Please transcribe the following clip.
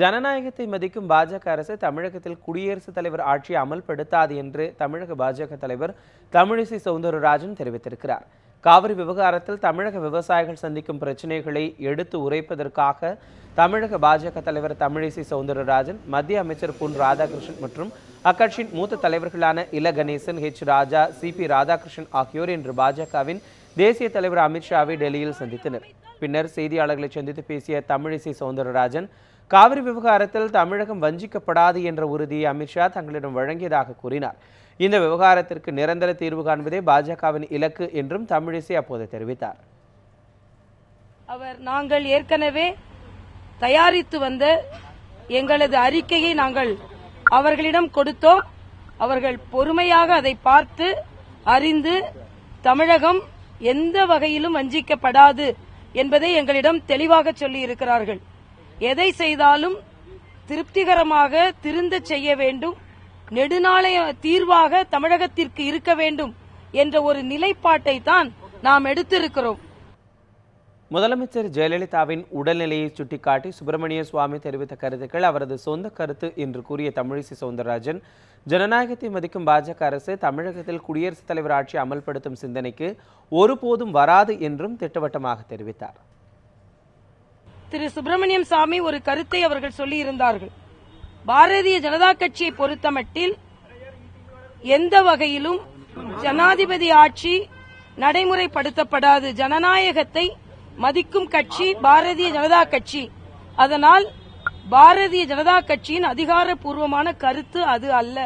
ஜனநாயகத்தை மதிக்கும் பாஜக அரசு தமிழகத்தில் குடியரசுத் தலைவர் ஆட்சியை அமல்படுத்தாது என்று தமிழக பாஜக தலைவர் தமிழிசை சவுந்தரராஜன் தெரிவித்திருக்கிறார். காவிரி விவகாரத்தில் தமிழக விவசாயிகள் சந்திக்கும் பிரச்சினைகளை எடுத்து உரைப்பதற்காக தமிழக பாஜக தலைவர் தமிழிசை சவுந்தரராஜன் மத்திய அமைச்சர் பொன் ராதாகிருஷ்ணன் மற்றும் அக்கட்சியின் மூத்த தலைவர்களான La Ganesan H Raja C P Radhakrishnan ஆகியோர் இன்று பாஜகவின் தேசிய தலைவர் அமித்ஷாவை டெல்லியில் சந்தித்தனர். பின்னர் செய்தியாளர்களை சந்தித்து பேசிய தமிழிசை சவுந்தரராஜன் காவிரி விவகாரத்தில் தமிழகம் வஞ்சிக்கப்படாது என்ற உறுதியை அமித்ஷா தங்களிடம் வழங்கியதாக கூறினார். இந்த விவகாரத்திற்கு நிரந்தர தீர்வு காண்பதே பாஜகவின் இலக்கு என்றும் தமிழிசை அப்போது தெரிவித்தார். அவர் நாங்கள் ஏற்கனவே தயாரித்து வந்த எங்களது அறிக்கையை நாங்கள் அவர்களிடம் கொடுத்தோம். அவர்கள் பொறுமையாக அதை பார்த்து அறிந்து தமிழகம் எந்த வகையிலும் வஞ்சிக்கப்படாது என்பதை எங்களிடம் தெளிவாக சொல்லி இருக்கிறார்கள் எதை செய்தாலும் திருப்திகரமாக திருந்த செய்ய வேண்டும். நெடுநாளைய தீர்வாக தமிழகத்திற்கு இருக்க வேண்டும் என்ற ஒரு நிலைப்பாட்டை தான் நாம் எடுத்திருக்கிறோம். முதலமைச்சர் ஜெயலலிதாவின் உடல்நிலையை சுட்டிக்காட்டி சுப்பிரமணிய சுவாமி தெரிவித்த கருத்துக்கள் அவரது சொந்த கருத்து என்று கூறிய தமிழிசை சவுந்தரராஜன் ஜனநாயகத்தை மதிக்கும் பாஜக அரசு தமிழகத்தில் குடியரசுத் தலைவர் ஆட்சி அமல்படுத்தும் சிந்தனைக்கு ஒருபோதும் வராது என்றும் திட்டவட்டமாக தெரிவித்தார். திரு சுப்பிரமணியம் சாமி ஒரு கருத்தை அவர்கள் சொல்லியிருந்தார்கள். பாரதிய ஜனதா கட்சியை பொறுத்தமட்டில் எந்த வகையிலும் ஜனாதிபதி ஆட்சி நடைமுறைப்படுத்தப்படாது. ஜனநாயகத்தை மதிக்கும் கட்சி பாரதிய ஜனதா கட்சி. அதனால் பாரதிய ஜனதா கட்சியின் அதிகாரப்பூர்வமான கருத்து அது அல்ல.